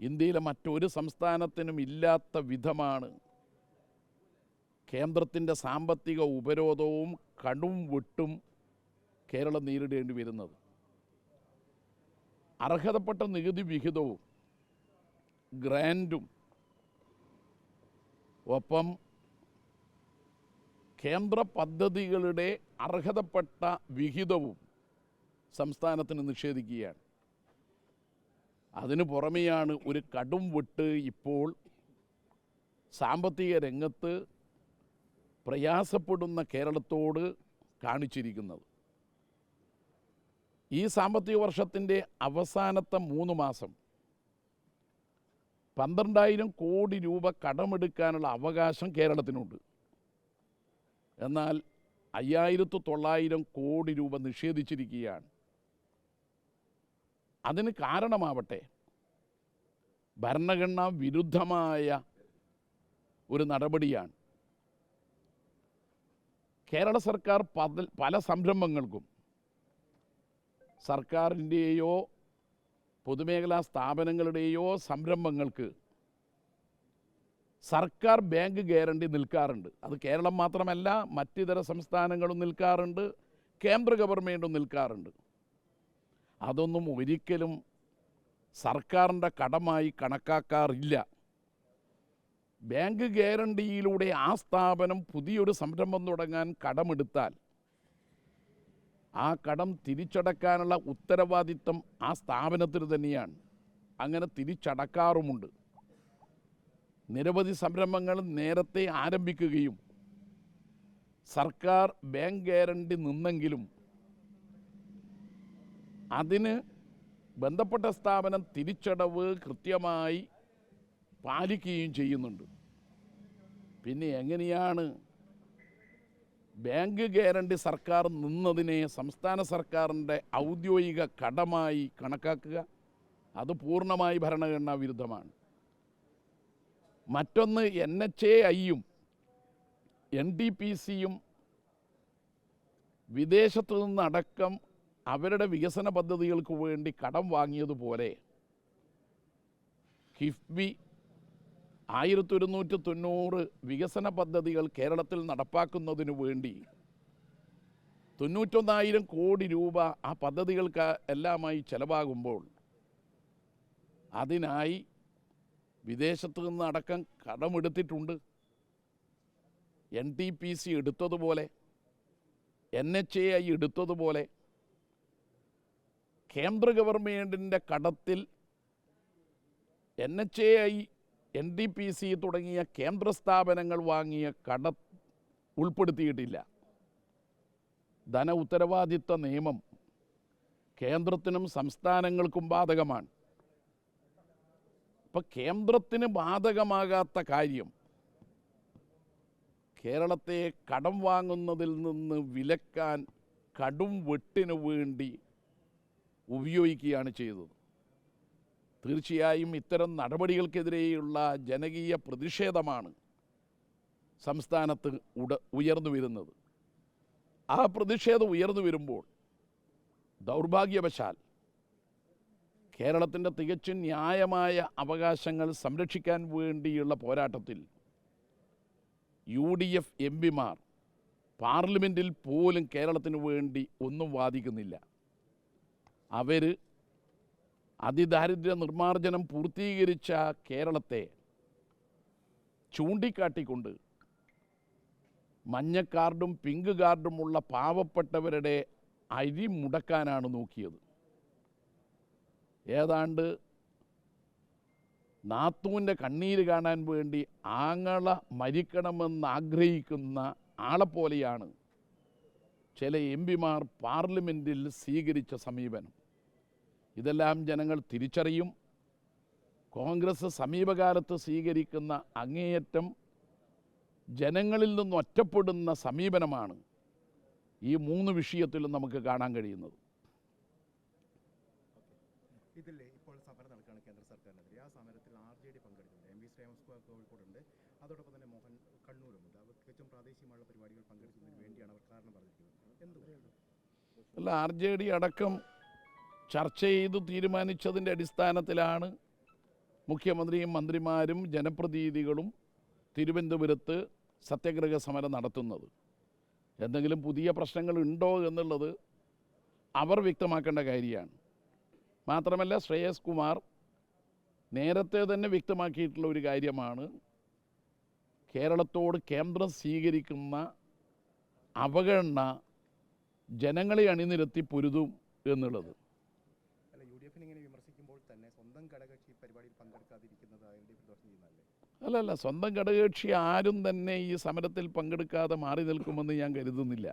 ഇന്ത്യയിലെ മറ്റൊരു സംസ്ഥാനത്തിനും ഇല്ലാത്ത വിധമാണ് കേന്ദ്രത്തിന്റെ സാമ്പത്തിക ഉപരോധവും കടും വെട്ടും കേരളം നേരിടേണ്ടി വരുന്നത്. അർഹതപ്പെട്ട നികുതി വിഹിതവും ഗ്രാൻഡും ഒപ്പം കേന്ദ്ര പദ്ധതികളുടെ അർഹതപ്പെട്ട വിഹിതവും സംസ്ഥാനത്തിന് നിഷേധിക്കുകയാണ്. അതിനു പുറമെയാണ് ഒരു കടും വിട്ട് ഇപ്പോൾ സാമ്പത്തിക രംഗത്ത് പ്രയാസപ്പെടുന്ന കേരളത്തോട് കാണിച്ചിരിക്കുന്നത്. ഈ സാമ്പത്തിക വർഷത്തിന്റെ അവസാനത്തെ മൂന്ന് മാസം പന്ത്രണ്ടായിരം കോടി രൂപ കടമെടുക്കാനുള്ള അവകാശം കേരളത്തിനുണ്ട്. എന്നാൽ അയ്യായിരത്തി തൊള്ളായിരം കോടി രൂപ നിഷേധിച്ചിരിക്കുകയാണ്. അതിന് കാരണമാവട്ടെ. ഭരണഘടനാ വിരുദ്ധമായ ഒരു നടപടിയാണ്. കേരള സർക്കാർ പല സംരംഭങ്ങൾക്കും സർക്കാരിന്റെയോ പൊതുമേഖലാ സ്ഥാപനങ്ങളുടെയോ സംരംഭങ്ങൾക്ക് സർക്കാർ ബാങ്ക് ഗ്യാരണ്ടി നിൽക്കാറുണ്ട്. അത് കേരളം മാത്രമല്ല മറ്റിതര സംസ്ഥാനങ്ങളും നിൽക്കാറുണ്ട് കേന്ദ്ര ഗവൺമെന്റും നിൽക്കാറുണ്ട്. അതൊന്നും ഒരിക്കലും സർക്കാരിന്റെ കടമായി കണക്കാക്കാറില്ല. ബാങ്ക് ഗ്യാരണ്ടിയിലൂടെ ആ സ്ഥാപനം പുതിയൊരു സംരംഭം തുടങ്ങാൻ കടമെടുത്താൽ ആ കടം തിരിച്ചടക്കാനുള്ള ഉത്തരവാദിത്തം ആ സ്ഥാപനത്തിന് തന്നെയാണ്. അങ്ങനെ തിരിച്ചടക്കാറുമുണ്ട്. നിരവധി സംരംഭങ്ങൾ നേരത്തെ ആരംഭിക്കുകയും സർക്കാർ ബാങ്ക് ഗ്യാരണ്ടി നിന്നെങ്കിലും അതിന് ബന്ധപ്പെട്ട സ്ഥാപനം തിരിച്ചടവ് കൃത്യമായി പാലിക്കുകയും ചെയ്യുന്നുണ്ട്. പിന്നെ എങ്ങനെയാണ് ബാങ്ക് ഗ്യാരണ്ടി സർക്കാർ നിന്നതിനെ സംസ്ഥാന സർക്കാരിന്റെ ഔദ്യോഗിക കടമായി കണക്കാക്കുക. അത് പൂർണമായി ഭരണഘടനാ വിരുദ്ധമാണ്. മറ്റൊന്ന് എൻ എച്ച് എ ഐയും എൻ ഡി പി സിയും വിദേശത്തു നിന്നടക്കം അവരുടെ വികസന പദ്ധതികൾക്ക് വേണ്ടി കടം വാങ്ങിയതുപോലെ കിഫ്ബി ആയിരത്തി ഒരുന്നൂറ്റി തൊണ്ണൂറ് വികസന പദ്ധതികൾ കേരളത്തിൽ നടപ്പാക്കുന്നതിനു വേണ്ടി തൊണ്ണൂറ്റൊന്നായിരം കോടി രൂപ ആ പദ്ധതികൾക്ക് എല്ലാമായി ചെലവാകുമ്പോൾ അതിനായി വിദേശത്ത് നിന്ന് അടക്കം കടമെടുത്തിട്ടുണ്ട്. എൻ ടി പി സി എടുത്തതുപോലെ എൻ എച്ച് എ ഐ എടുത്തതുപോലെ കേന്ദ്ര ഗവൺമെന്റിന്റെ കടത്തിൽ N H A I N D P C തുടങ്ങിയ കേന്ദ്ര സ്ഥാപനങ്ങൾ വാങ്ങിയ കട ഉൾപ്പെടുത്തിയിട്ടില്ല. ധന ഉത്തരവാദിത്വ നിയമം കേന്ദ്രത്തിനും സംസ്ഥാനങ്ങൾക്കും ബാധകമാണ്. ഇപ്പം കേന്ദ്രത്തിന് ബാധകമാകാത്ത കാര്യം കേരളത്തെ കടം വാങ്ങുന്നതിൽ നിന്ന് വിലക്കാൻ കടും വെട്ടിനു വേണ്ടി ഉപയോഗിക്കുകയാണ് ചെയ്തത്. തീർച്ചയായും ഇത്തരം നടപടികൾക്കെതിരെയുള്ള ജനകീയ പ്രതിഷേധമാണ് സംസ്ഥാനത്ത് ഉട ഉയർന്നു വരുന്നത്. ആ പ്രതിഷേധം ഉയർന്നു വരുമ്പോൾ ദൗർഭാഗ്യവശാൽ കേരളത്തിന്റെ തികച്ചും ന്യായമായ അവകാശങ്ങൾ സംരക്ഷിക്കാൻ വേണ്ടിയുള്ള പോരാട്ടത്തിൽ യു ഡി എഫ് എം പിമാർ പാർലമെന്റിൽ പോലും കേരളത്തിന് വേണ്ടി ഒന്നും വാദിക്കുന്നില്ല. അവർ അതിദാരിദ്ര്യ നിർമ്മാർജനം പൂർത്തീകരിച്ച കേരളത്തെ ചൂണ്ടിക്കാട്ടിക്കൊണ്ട് മഞ്ഞ കാർഡും പിങ്ക് കാർഡുമുള്ള പാവപ്പെട്ടവരുടെ അരി മുടക്കാനാണ് നോക്കിയത്. ഏതാണ്ട് നാത്തൂന്റെ കണ്ണീര് കാണാൻ വേണ്ടി ആങ്ങള മരിക്കണമെന്ന് ആഗ്രഹിക്കുന്ന ആളെപ്പോലെയാണ് ചില എം പിമാർ പാർലമെന്റിൽ സ്വീകരിച്ച സമീപനം. ഇതെല്ലാം ജനങ്ങൾ തിരിച്ചറിയും. കോൺഗ്രസ് സമീപകാലത്ത് സ്വീകരിക്കുന്ന അങ്ങേയറ്റം ജനങ്ങളിൽ നിന്ന് ഒറ്റപ്പെടുന്ന സമീപനമാണ് ഈ മൂന്ന് വിഷയത്തിലും നമുക്ക് കാണാൻ കഴിയുന്നത്. ഇതില്ലേ ഇപ്പോൾ സമരം നടക്കുകയാണ് കേന്ദ്ര സർക്കാരിനെതിരെ. ആ സമരത്തിൽ ആർ ജെ ഡി പങ്കെടുക്കുന്നുണ്ട്. എം വി ശ്രേയംസ് കോഴിക്കോടുണ്ട്. അതോടൊപ്പം തന്നെ മോഹൻ കണ്ണൂരുമുണ്ട്. അവർ തികച്ചും പ്രാദേശികമായുള്ള പരിപാടികൾ പങ്കെടുക്കുന്നതിന് വേണ്ടിയാണ് അവർ കാരണം പറഞ്ഞിരിക്കുന്നത്. അല്ല ആർ ജെ ഡി അടക്കം ചർച്ച ചെയ്ത് തീരുമാനിച്ചതിന്റെ അടിസ്ഥാനത്തിലാണ് മുഖ്യമന്ത്രിയും മന്ത്രിമാരും ജനപ്രതിനിധികളും തിരുവനന്തപുരത്ത് സത്യഗ്രഹ സമരം നടത്തുന്നത്. എന്തെങ്കിലും പുതിയ പ്രശ്നങ്ങൾ ഉണ്ടോ എന്നുള്ളത് അവർ വ്യക്തമാക്കേണ്ട കാര്യമാണ്. മാത്രമല്ല ശ്രേയസ് കുമാർ നേരത്തെ തന്നെ വ്യക്തമാക്കിയിട്ടുള്ള ഒരു കാര്യമാണ്. കേരളത്തോട് കേന്ദ്രം സ്വീകരിക്കുന്ന അവഗണന ജനങ്ങളെ അണിനിരത്തി പൊരുതും എന്നുള്ളത് അല്ല യു ഡി എഫിനെ ഇങ്ങനെ വിമർശിക്കുമ്പോൾ തന്നെ സ്വന്തം ഘടകകക്ഷി പരിപാടിയിൽ പങ്കെടുക്കാതിരിക്കുന്നത് എൽ ഡി എഫ് ദോഷം ചെയ്യുന്നതല്ലേ അല്ലല്ല സ്വന്തം ഘടകകക്ഷി ആരും തന്നെ ഈ സമരത്തിൽ പങ്കെടുക്കാതെ മാറി നിൽക്കുമെന്ന് ഞാൻ കരുതുന്നില്ല.